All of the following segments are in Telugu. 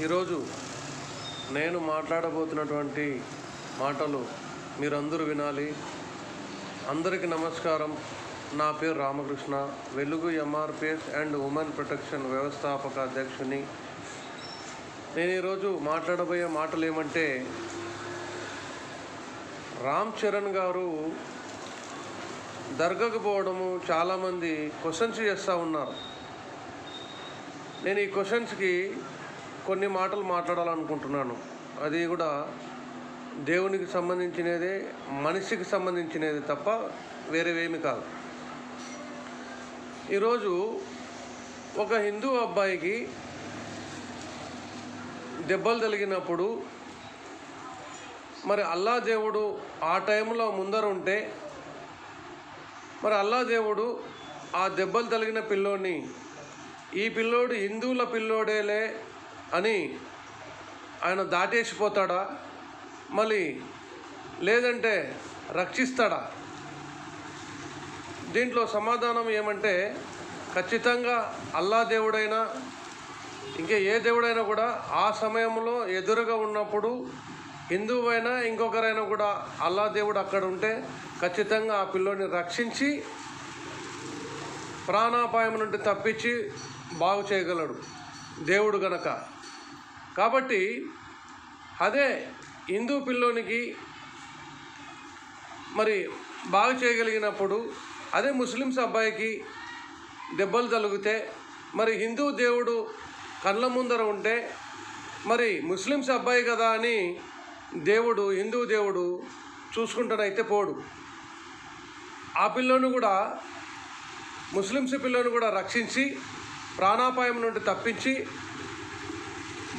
ఈరోజు నేను మాట్లాడబోతున్నటువంటి మాటలు మీరందరూ వినాలి. అందరికీ నమస్కారం. నా పేరు రామకృష్ణ. వెలుగు ఎంఆర్పిఎస్ అండ్ ఉమెన్ ప్రొటెక్షన్ వ్యవస్థాపక అధ్యక్షుని. నేను ఈరోజు మాట్లాడబోయే మాటలు ఏమంటే రామ్ చరణ్ గారు దర్గాకు పోవడము చాలామంది క్వశ్చన్స్ చేస్తూ ఉన్నారు. నేను ఈ క్వశ్చన్స్కి కొన్ని మాటలు మాట్లాడాలనుకుంటున్నాను. అది కూడా దేవునికి సంబంధించినదే మనిషికి సంబంధించినది తప్ప వేరేవేమి కాదు. ఈరోజు ఒక హిందూ అబ్బాయికి దెబ్బలు తగిలినప్పుడు మరి అల్లా దేవుడు ఆ టైంలో ముందర ఉంటే మరి అల్లా దేవుడు ఆ దెబ్బలు తగిలిన పిల్లోని ఈ పిల్లోడు హిందువుల పిల్లోడేలే అని ఆయన దాటేసిపోతాడా? మళ్ళీ లేదంటే రక్షిస్తాడా? దీంట్లో సమాధానం ఏమంటే ఖచ్చితంగా అల్లా దేవుడైనా ఇంకా ఏ దేవుడైనా కూడా ఆ సమయంలో ఎదురుగా ఉన్నప్పుడు హిందువైనా ఇంకొకరైనా కూడా అల్లా దేవుడు అక్కడ ఉంటే ఖచ్చితంగా ఆ పిల్లోని రక్షించి ప్రాణాపాయం నుండి తప్పించి బాగు చేయగలడు దేవుడు గనక. కాబట్టి అదే హిందూ పిల్లోనికి మరి బాగు చేయగలిగినప్పుడు అదే ముస్లిమ్స్ అబ్బాయికి దెబ్బలు తలిగితే మరి హిందూ దేవుడు కళ్ళ ముందర ఉంటే మరి ముస్లిమ్స్ అబ్బాయి కదా అని దేవుడు హిందూ దేవుడు చూసుకుంటానైతే పోడు. ఆ పిల్లోని కూడా ముస్లిమ్స్ పిల్లోని కూడా రక్షించి ప్రాణాపాయం నుండి తప్పించి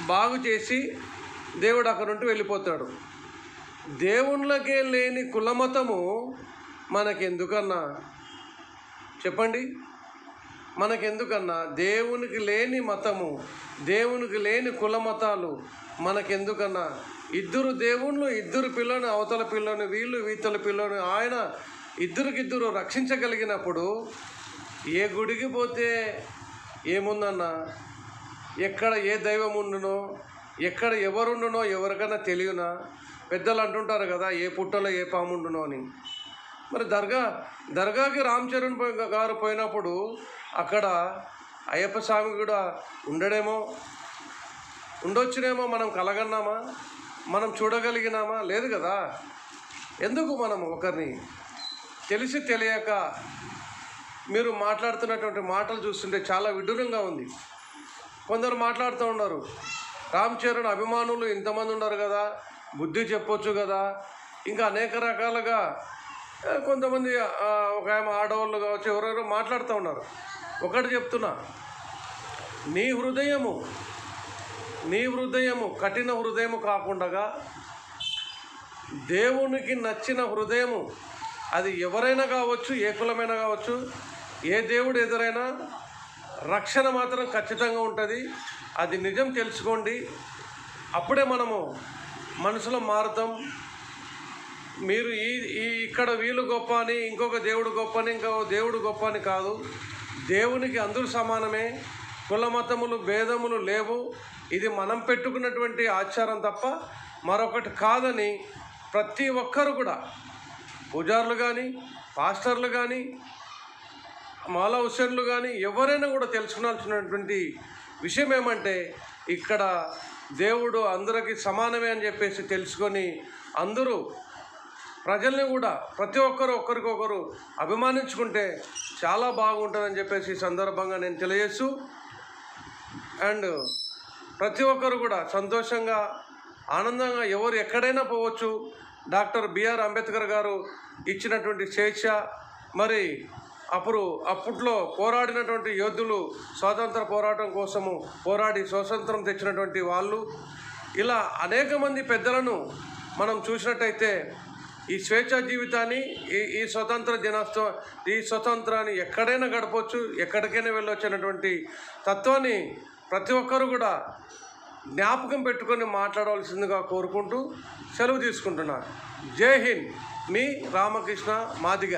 బాగు చేసి దేవుడు అక్కడ నుండి వెళ్ళిపోతాడు. దేవుళ్ళకే లేని కులమతము మనకెందుకన్నా? చెప్పండి. మనకెందుకన్నా? దేవునికి లేని మతము దేవునికి లేని కులమతాలు మనకెందుకన్నా? ఇద్దరు దేవుళ్ళు ఇద్దరు పిల్లని అవతల పిల్లని వీళ్ళు వీతల పిల్లని ఆయన ఇద్దరికిద్దరు రక్షించగలిగినప్పుడు ఏ గుడికి పోతే ఏముందన్నా? ఎక్కడ ఏ దైవం ఉండునో ఎక్కడ ఎవరుండునో ఎవరికైనా తెలియనా? పెద్దలు అంటుంటారు కదా ఏ పుట్టలో ఏ పాము ఉండునో అని. మరి దర్గా దర్గాకి రామ్ చరణ్ గారు పోయినప్పుడు అక్కడ అయ్యప్ప స్వామి కూడా ఉండడేమో? ఉండొచ్చునేమో మనం కలగన్నామా? మనం చూడగలిగినామా? లేదు కదా. ఎందుకు మనం ఒకరిని? తెలిసి తెలియక మీరు మాట్లాడుతున్నటువంటి మాటలు చూస్తుంటే చాలా విడ్డూరంగా ఉంది. కొందరు మాట్లాడుతూ ఉన్నారు. రామ్ చరణ్ అభిమానులు ఇంతమంది ఉన్నారు కదా బుద్ధి చెప్పొచ్చు కదా. ఇంకా అనేక రకాలుగా కొంతమంది ఒక ఆమె ఆడవాళ్ళు కావచ్చు ఎవరెవరో మాట్లాడుతూ ఉన్నారు. ఒకటి చెప్తున్నా నీ హృదయము నీ హృదయము కఠిన హృదయము కాకుండా దేవునికి నచ్చిన హృదయము అది ఎవరైనా కావచ్చు ఏ కులమైనా కావచ్చు ఏ దేవుడు ఎదురైనా రక్షణ మాత్రం ఖచ్చితంగా ఉంటుంది. అది నిజం తెలుసుకోండి. అప్పుడే మనము మనసులో మారుతాం. మీరు ఈ ఈ ఇక్కడ వీళ్ళు గొప్ప అని ఇంకొక దేవుడు గొప్ప అని ఇంకొక దేవుడు గొప్ప అని కాదు. దేవునికి అందరూ సమానమే. కుల మతములు భేదములు లేవు. ఇది మనం పెట్టుకున్నటువంటి ఆచారం తప్ప మరొకటి కాదని ప్రతి ఒక్కరు కూడా పూజారులు కానీ పాస్టర్లు కానీ మాలా హుసేన్లు కానీ ఎవరైనా కూడా తెలుసుకోవాల్సినటువంటి విషయం ఏమంటే ఇక్కడ దేవుడు అందరికీ సమానమే అని చెప్పేసి తెలుసుకొని అందరూ ప్రజల్ని కూడా ప్రతి ఒక్కరు ఒకరికొకరు అభిమానించుకుంటే చాలా బాగుంటుందని చెప్పేసి ఈ సందర్భంగా నేను తెలియజేస్తూ అండ్ ప్రతి ఒక్కరు కూడా సంతోషంగా ఆనందంగా ఎవరు ఎక్కడైనా పోవచ్చు. డాక్టర్ బిఆర్ అంబేద్కర్ గారు ఇచ్చినటువంటి స్వేచ్ఛ మరి అప్పుడు అప్పట్లో పోరాడినటువంటి యోధులు స్వాతంత్ర పోరాటం కోసము పోరాడి స్వాతంత్రం తెచ్చినటువంటి వాళ్ళు. ఇలా అనేక మంది పెద్దలను మనం చూసినట్టయితే ఈ స్వేచ్ఛా జీవితాన్ని ఈ ఈ స్వతంత్ర దినోత్సవం ఈ స్వతంత్రాన్ని ఎక్కడైనా గడపవచ్చు ఎక్కడికైనా వెళ్ళొచ్చు అనేటువంటి తత్వాన్ని ప్రతి ఒక్కరూ కూడా జ్ఞాపకం పెట్టుకొని మాట్లాడవలసిందిగా కోరుకుంటూ సెలవు తీసుకుంటున్నాను జై హింద్. మీ రామకృష్ణ మాదిగ.